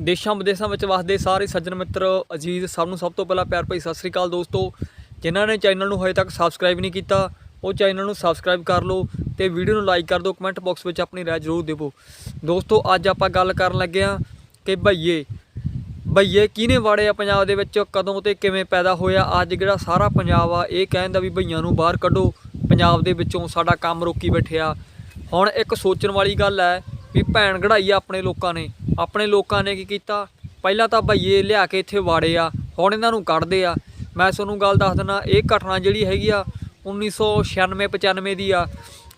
ਦੇਸ਼ਾਂ ਵਿਦੇਸ਼ਾਂ ਵਿੱਚ ਵਸਦੇ ਸਾਰੇ ਸੱਜਣ ਮਿੱਤਰ ਅਜੀਜ਼, ਸਭ ਨੂੰ ਸਭ ਤੋਂ ਪਹਿਲਾਂ ਪਿਆਰ ਭਰੀ ਸਤਿ ਸ੍ਰੀ ਅਕਾਲ ਦੋਸਤੋ। ਜਿਨ੍ਹਾਂ ਨੇ ਚੈਨਲ ਨੂੰ ਹਜੇ ਤੱਕ ਸਬਸਕ੍ਰਾਈਬ ਨਹੀਂ ਕੀਤਾ, ਉਹ ਚੈਨਲ ਨੂੰ ਸਬਸਕ੍ਰਾਈਬ ਕਰ ਲਓ ਤੇ ਵੀਡੀਓ ਨੂੰ ਲਾਈਕ ਕਰ ਦਿਓ ਕਮੈਂਟ ਬਾਕਸ ਵਿੱਚ ਆਪਣੀ ਰਾਏ ਜ਼ਰੂਰ ਦਿਵੋ। ਦੋਸਤੋ, ਅੱਜ ਆਪਾਂ ਗੱਲ ਕਰਨ ਲੱਗੇ ਹਾਂ ਕਿ ਭਈਏ ਭਈਏ ਕਿਹਨੇ ਵਾੜੇ ਆ ਪੰਜਾਬ ਦੇ ਵਿੱਚ, ਕਦੋਂ ਤੇ ਕਿਵੇਂ ਪੈਦਾ ਹੋਇਆ, ਅੱਜ ਜਿਹੜਾ ਸਾਰਾ ਪੰਜਾਬ ਆ, ਇਹ ਕਹਿੰਦਾ ਵੀ ਭਈਆਂ ਨੂੰ ਬਾਹਰ ਕੱਢੋ, ਪੰਜਾਬ ਦੇ ਵਿੱਚੋਂ ਸਾਡਾ ਕੰਮ ਰੋਕੀ ਬੈਠਿਆ ਹੁਣ ਇੱਕ ਸੋਚਣ ਵਾਲੀ ਗੱਲ ਹੈ ਵੀ ਭੈਣ ਕਢਾਈ ਆ ਆਪਣੇ ਲੋਕਾਂ ਨੇ। ਆਪਣੇ ਲੋਕਾਂ ਨੇ ਕੀ ਕੀਤਾ? ਪਹਿਲਾਂ ਤਾਂ ਭਈਏ ਲਿਆ ਕੇ ਇੱਥੇ ਵਾੜੇ ਆ, ਹੁਣ ਇਹਨਾਂ ਨੂੰ ਕੱਢਦੇ ਆ। ਮੈਂ ਤੁਹਾਨੂੰ ਗੱਲ ਦੱਸ ਦਿੰਦਾ, ਇਹ ਘਟਨਾ ਜਿਹੜੀ ਹੈਗੀ ਆ 1996 95 ਦੀ ਆ।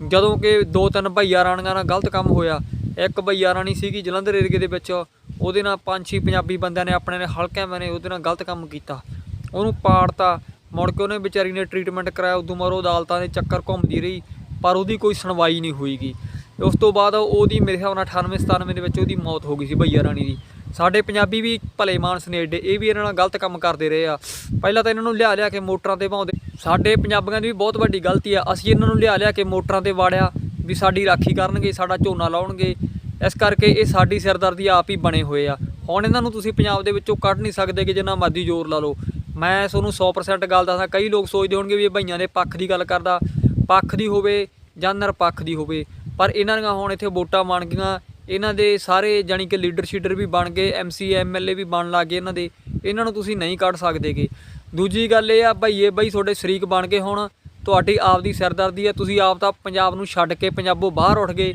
ਜਦੋਂ ਕਿ ਦੋ ਤਿੰਨ ਭਈਆ ਰਾਣੀਆਂ ਨਾਲ ਗਲਤ ਕੰਮ ਹੋਇਆ। ਇੱਕ ਭਈਆ ਰਾਣੀ ਸੀਗੀ ਜਲੰਧਰ ਏਰੀਏ ਦੇ ਵਿੱਚ, ਉਹਦੇ ਨਾਲ ਪੰਜ ਛੇ ਪੰਜਾਬੀ ਬੰਦਿਆਂ ਨੇ ਆਪਣੇ ਨੇ ਹਲਕਿਆਂ ਨੇ ਉਹਦੇ ਨਾਲ ਗਲਤ ਕੰਮ ਕੀਤਾ। ਉਹਨੂੰ ਪਾੜਤਾ, ਮੁੜ ਕੇ ਉਹਨੇ ਵਿਚਾਰੀ ਨੇ ਟ੍ਰੀਟਮੈਂਟ ਕਰਾਇਆ, ਉਦੋਂ ਮਰੋ ਅਦਾਲਤਾਂ ਦੇ ਚੱਕਰ ਘੁੰਮਦੀ ਰਹੀ, ਪਰ ਉਹਦੀ ਕੋਈ ਸੁਣਵਾਈ ਨਹੀਂ ਹੋਈਗੀ। ਉਸ ਤੋਂ ਬਾਅਦ ਉਹਦੀ ਮੇਰੇ ਹਿਸਾਬ ਨਾਲ 98 97 ਦੇ ਵਿੱਚ ਉਹਦੀ ਮੌਤ ਹੋ ਗਈ ਸੀ ਭਈਆ ਰਾਣੀ ਦੀ। ਸਾਡੇ ਪੰਜਾਬੀ ਵੀ ਭਲੇ ਮਾਨਸ ਨੇ ਏਡੇ, ਇਹ ਵੀ ਇਹਨਾਂ ਨਾਲ ਗਲਤ ਕੰਮ ਕਰਦੇ ਰਹੇ ਆ। ਪਹਿਲਾਂ ਤਾਂ ਇਹਨਾਂ ਨੂੰ ਲਿਆ ਲਿਆ ਕੇ ਮੋਟਰਾਂ ਤੇ ਪਾਉਂਦੇ ਸਾਡੇ ਪੰਜਾਬੀਆਂ ਦੀ ਵੀ ਬਹੁਤ ਵੱਡੀ ਗਲਤੀ ਆ, ਅਸੀਂ ਇਹਨਾਂ ਨੂੰ ਲਿਆ ਲਿਆ ਕੇ ਮੋਟਰਾਂ ਤੇ ਵਾੜਿਆ ਵੀ ਸਾਡੀ ਰਾਖੀ ਕਰਨਗੇ, ਸਾਡਾ ਝੋਨਾ ਲਾਉਣਗੇ। ਇਸ ਕਰਕੇ ਇਹ ਸਾਡੀ ਸਿਰਦਰਦੀ ਆਪ ਹੀ ਬਣੇ ਹੋਏ ਆ। ਹੁਣ ਇਹਨਾਂ ਨੂੰ ਤੁਸੀਂ ਪੰਜਾਬ ਦੇ ਵਿੱਚੋਂ ਕੱਢ ਨਹੀਂ ਸਕਦੇ ਕਿ ਜਿੰਨਾ ਮਰਜ਼ੀ ਜ਼ੋਰ ਲਾ ਲਓ। ਮੈਂ ਤੁਹਾਨੂੰ 100% ਗੱਲ ਦੱਸਾਂ, ਕਈ ਲੋਕ ਸੋਚਦੇ ਹੋਣਗੇ ਵੀ ਇਹ ਭਈਆਂ ਦੇ ਪੱਖ ਦੀ ਗੱਲ ਕਰਦਾ। ਪੱਖ ਦੀ ਹੋਵੇ ਜਾਂ ਨਿਰਪੱਖ ਦੀ ਹੋਵੇ। ਪਰ ਇਹਨਾਂ ਦੀਆਂ ਹੁਣ ਇੱਥੇ ਵੋਟਾਂ ਬਣ ਗਈਆਂ। ਇਹਨਾਂ ਦੇ ਸਾਰੇ ਜਾਣੀ ਕਿ ਲੀਡਰ ਸ਼ੀਡਰ ਵੀ ਬਣ ਗਏ ਐਮਸੀ ਐਮਐਲਏ ਵੀ ਬਣ ਲੱਗ ਗਏ ਇਹਨਾਂ ਦੇ। ਇਹਨਾਂ ਨੂੰ ਤੁਸੀਂ ਨਹੀਂ ਕੱਢ ਸਕਦੇਗੇ। ਦੂਜੀ ਗੱਲ ਇਹ ਆ ਭਈਏ ਬਈ ਤੁਹਾਡੇ ਸ਼ਰੀਕ ਬਣ ਗਏ ਹੁਣ ਤੁਹਾਡੀ ਆਪ ਦੀ ਸਿਰਦਰਦੀ ਆ। ਤੁਸੀਂ ਆਪ ਤਾਂ ਪੰਜਾਬ ਨੂੰ ਛੱਡ ਕੇ ਪੰਜਾਬੋਂ ਬਾਹਰ ਉੱਠ ਗਏ,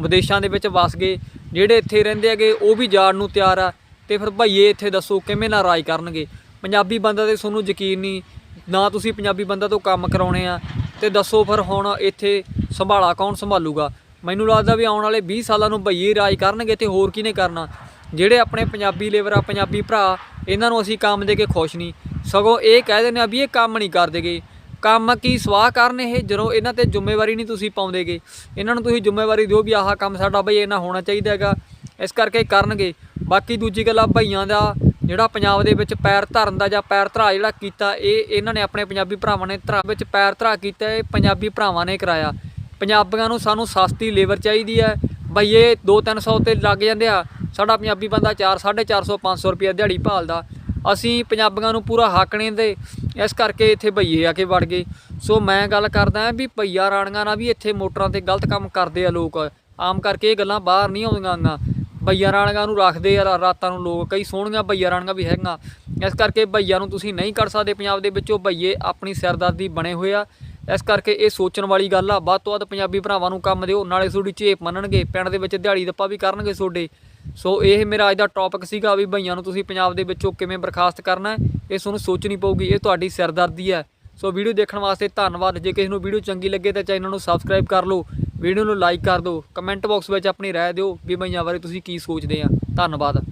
ਵਿਦੇਸ਼ਾਂ ਦੇ ਵਿੱਚ ਵਸ ਗਏ। ਜਿਹੜੇ ਇੱਥੇ ਰਹਿੰਦੇ ਹੈਗੇ, ਉਹ ਵੀ ਜਾਣ ਨੂੰ ਤਿਆਰ ਆ। ਤੇ ਫਿਰ ਭਈਏ ਇੱਥੇ ਦੱਸੋ ਕਿਵੇਂ ਨਾ ਰਾਜ ਕਰਨਗੇ? ਪੰਜਾਬੀ ਬੰਦਾ ਤੇ ਤੁਹਾਨੂੰ ਯਕੀਨ ਨਹੀਂ, ਨਾ ਤੁਸੀਂ ਪੰਜਾਬੀ ਬੰਦਾ ਤੋਂ ਕੰਮ ਕਰਾਉਣੇ ਆ। ਤੇ ਦੱਸੋ ਫਿਰ ਹੁਣ ਇੱਥੇ ਸੰਭਾਲਾ ਕੌਣ ਸੰਭਾਲੂਗਾ? ਮੈਨੂੰ ਲੱਗਦਾ ਵੀ ਆਉਣ ਵਾਲੇ 20 ਸਾਲਾਂ ਨੂੰ ਭਈਏ ਰਾਜ ਕਰਨਗੇ ਤੇ ਹੋਰ ਕਿਹਨੇ ਕਰਨਾ? ਜਿਹੜੇ ਆਪਣੇ ਪੰਜਾਬੀ ਲੇਬਰ ਆ ਪੰਜਾਬੀ ਭਰਾ, ਇਹਨਾਂ ਨੂੰ ਅਸੀਂ ਕੰਮ ਦੇ ਕੇ ਖੁਸ਼ ਨਹੀਂ। ਸਗੋਂ ਇਹ ਕਹਿ ਦਿੰਦੇ ਆ ਵੀ ਇਹ ਕੰਮ ਨਹੀਂ ਕਰਦੇਗੇ। ਕੰਮ ਕੀ ਸਵਾਹ ਕਰਨ ਇਹ, ਜਦੋਂ ਇਹਨਾਂ ਤੇ ਜ਼ਿੰਮੇਵਾਰੀ ਨਹੀਂ ਤੁਸੀਂ ਪਾਉਂਦੇਗੇ। ਇਹਨਾਂ ਨੂੰ ਤੁਸੀਂ ਜ਼ਿੰਮੇਵਾਰੀ ਦਿਓ ਵੀ ਆਹ ਕੰਮ ਸਾਡਾ ਬਈ ਇਹਨਾਂ ਹੋਣਾ ਚਾਹੀਦਾ ਹੈਗਾ। ਇਸ ਕਰਕੇ ਕਰਨਗੇ। ਬਾਕੀ ਦੂਜੀ ਗੱਲ ਆ ਭਈਆਂ ਦਾ, ਜਿਹੜਾ ਪੰਜਾਬ ਦੇ ਵਿੱਚ ਪੈਰ ਧਰਨ ਦਾ ਜਾਂ ਪੈਰ ਧਰਾ ਜਿਹੜਾ ਕੀਤਾ, ਇਹ ਇਹਨਾਂ ਨੇ ਆਪਣੇ ਪੰਜਾਬੀ ਭਰਾਵਾਂ ਨੇ ਧਰਾ ਵਿੱਚ ਪੈਰ ਧਰਾ ਕੀਤਾ, ਇਹ ਪੰਜਾਬੀ ਭਰਾਵਾਂ ਨੇ ਕਰਾਇਆ। ਪੰਜਾਬੀਆਂ ਨੂੰ ਸਾਨੂੰ ਸਸਤੀ ਲੇਬਰ ਚਾਹੀਦੀ ਹੈ। ਬਈ ਇਹ 2-300 ਤੇ ਲੱਗ ਜਾਂਦੇ ਆ। ਸਾਡਾ ਪੰਜਾਬੀ ਬੰਦਾ 4 450 500 ਰੁਪਏ ਦਿਹਾੜੀ ਭਾਲਦਾ। ਅਸੀਂ ਪੰਜਾਬੀਆਂ ਨੂੰ ਪੂਰਾ ਹੱਕ ਨਹੀਂ ਦੇ ਇਸ ਕਰਕੇ ਇੱਥੇ ਭਈਏ ਆ ਕੇ ਵੜ ਗਏ। ਸੋ ਮੈਂ ਗੱਲ ਕਰਦਾ ਵੀ ਭਈਆ ਰਾਣੀਆਂ ਨਾਲ ਵੀ ਇੱਥੇ ਮੋਟਰਾਂ ਤੇ ਗਲਤ ਕੰਮ ਕਰਦੇ ਆ ਲੋਕ। ਆਮ ਕਰਕੇ ਇਹ ਗੱਲਾਂ ਬਾਹਰ ਨਹੀਂ ਆਉਂਦੀਆਂ ਆਂ ਭਈਆ ਰਾਣੀਆਂ ਨੂੰ ਰੱਖਦੇ ਆ ਰਾ- ਰਾਤਾਂ ਨੂੰ ਲੋਕ। ਕਈ ਸੋਹਣੀਆਂ ਭਈਆ ਰਾਣੀਆਂ ਵੀ ਹੈਗੀਆਂ। ਇਸ ਕਰਕੇ ਭਈਆ ਨੂੰ ਤੁਸੀਂ ਨਹੀਂ ਕੱਢ ਸਕਦੇ ਪੰਜਾਬ ਦੇ ਵਿੱਚੋਂ। ਭਈਏ ਆਪਣੀ ਸਿਰਦਰਦੀ ਬਣੇ ਹੋਏ ਆ। ਇਸ ਕਰਕੇ ਇਹ ਸੋਚਣ ਵਾਲੀ ਗੱਲ ਆ, ਵੱਧ ਤੋਂ ਵੱਧ ਪੰਜਾਬੀ ਭਰਾਵਾਂ ਨੂੰ ਕੰਮ ਦਿਓ, ਨਾਲੇ ਤੁਹਾਡੀ ਝੇਪ ਮੰਨਣਗੇ, ਪਿੰਡ ਦੇ ਵਿੱਚ ਦਿਹਾੜੀ ਦੱਪਾ ਵੀ ਕਰਨਗੇ ਤੁਹਾਡੇ। ਸੋ ਇਹ ਮੇਰਾ ਅੱਜ ਦਾ ਟੌਪਿਕ ਸੀਗਾ ਵੀ ਭਈਆਂ ਨੂੰ ਤੁਸੀਂ ਪੰਜਾਬ ਦੇ ਵਿੱਚੋਂ ਕਿਵੇਂ ਬਰਖਾਸਤ ਕਰਨਾ ਹੈ, ਇਹ ਤੁਹਾਨੂੰ ਸੋਚਣੀ ਪਊਗੀ, ਇਹ ਤੁਹਾਡੀ ਸਿਰਦਰਦੀ ਹੈ। ਸੋ ਵੀਡੀਓ ਦੇਖਣ ਵਾਸਤੇ ਧੰਨਵਾਦ, ਜੇ ਕਿਸੇ ਨੂੰ ਵੀਡੀਓ ਚੰਗੀ ਲੱਗੇ ਤਾਂ ਚੈਨਲ ਨੂੰ ਸਬਸਕ੍ਰਾਈਬ ਕਰ ਲਓ, ਵੀਡੀਓ ਨੂੰ ਲਾਈਕ ਕਰ ਦਿਓ ਕਮੈਂਟ ਬਾਕਸ ਵਿੱਚ ਆਪਣੀ ਰਾਏ ਦਿਓ ਵੀ ਭਈਆਂ ਬਾਰੇ ਤੁਸੀਂ ਕੀ ਸੋਚਦੇ ਆ। ਧੰਨਵਾਦ।